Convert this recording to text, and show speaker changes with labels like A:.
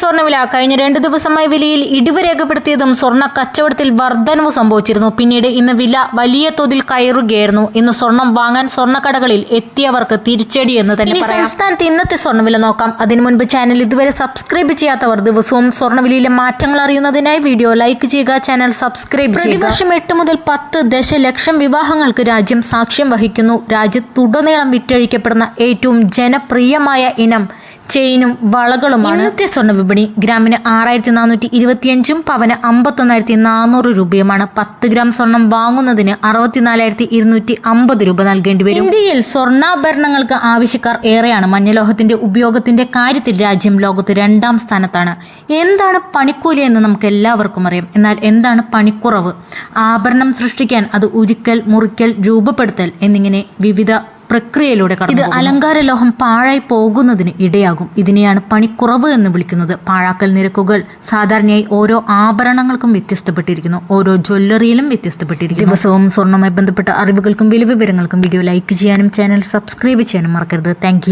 A: സ്വർണവില കഴിഞ്ഞ രണ്ട് ദിവസമായി വിലയിൽ ഇടിവ് രേഖപ്പെടുത്തിയതും സ്വർണ കച്ചവടത്തിൽ വർധനവ് സംഭവിച്ചിരുന്നു. പിന്നീട് ഇന്ന് വില വലിയ തോതിൽ കയറുകയായിരുന്നു. ഇന്ന് സ്വർണം വാങ്ങാൻ സ്വർണക്കടകളിൽ എത്തിയവർക്ക് തിരിച്ചടി എന്ന് തന്നെ സംസ്ഥാനത്ത് ഇന്നത്തെ സ്വർണവില നോക്കാം. അതിനു മുൻപ് ചാനൽ ഇതുവരെ സബ്സ്ക്രൈബ് ചെയ്യാത്തവർ ദിവസവും സ്വർണവിലയിലെ മാറ്റങ്ങൾ അറിയുന്നതിനായി വീഡിയോ ലൈക്ക് ചെയ്യുക ചാനൽ സബ്സ്ക്രൈബ് ചെയ്യുക. പ്രതിവർഷം എട്ട് മുതൽ പത്ത് ദശലക്ഷം വിവാഹങ്ങൾക്ക് രാജ്യം സാക്ഷ്യം വഹിക്കുന്നു. രാജ്യത്തുടനീളം വിറ്റഴിക്കപ്പെടുന്ന ഏറ്റവും ജനപ്രിയമായ ഇനം ചെയിനും വളകളുമാണ്. ഇന്നത്തെ സ്വർണ വിപണി ഗ്രാമിന് ആറായിരത്തി നാനൂറ്റി ഇരുപത്തിയഞ്ചും പവന് അമ്പത്തൊന്നായിരത്തി നാനൂറ് രൂപയുമാണ്. പത്ത് ഗ്രാം സ്വർണം വാങ്ങുന്നതിന് അറുപത്തിനാലായിരത്തി ഇരുന്നൂറ്റി അമ്പത് രൂപ നൽകേണ്ടി വരും. ഇന്ത്യയിൽ സ്വർണാഭരണങ്ങൾക്ക് ആവശ്യക്കാർ ഏറെയാണ്. മഞ്ഞലോഹത്തിന്റെ ഉപയോഗത്തിന്റെ കാര്യത്തിൽ രാജ്യം ലോകത്ത് രണ്ടാം സ്ഥാനത്താണ്. എന്താണ് പണിക്കൂലി എന്ന് നമുക്ക് എല്ലാവർക്കും അറിയാം. എന്നാൽ എന്താണ് പണിക്കുറവ്? ആഭരണം സൃഷ്ടിക്കാൻ അത് ഉരുക്കൽ മുറിക്കൽ രൂപപ്പെടുത്തൽ എന്നിങ്ങനെ വിവിധ പ്രക്രിയയിലൂടെ ഇത് അലങ്കാര ലോഹം പാഴായി പോകുന്നതിന് ഇടയാകും. ഇതിനെയാണ് പണിക്കുറവ് എന്ന് വിളിക്കുന്നത്. പാഴാക്കൽ നിരക്കുകൾ സാധാരണയായി ഓരോ ആഭരണങ്ങൾക്കും വ്യത്യസ്തപ്പെട്ടിരിക്കുന്നു. ഓരോ ജ്വല്ലറിയിലും വ്യത്യസ്തപ്പെട്ടിരിക്കുന്നു. ദിവസവും സ്വർണവുമായി ബന്ധപ്പെട്ട അറിവുകൾക്കും വില വിവരങ്ങൾക്കും വീഡിയോ ലൈക്ക് ചെയ്യാനും ചാനൽ സബ്സ്ക്രൈബ് ചെയ്യാനും മറക്കരുത്. താങ്ക്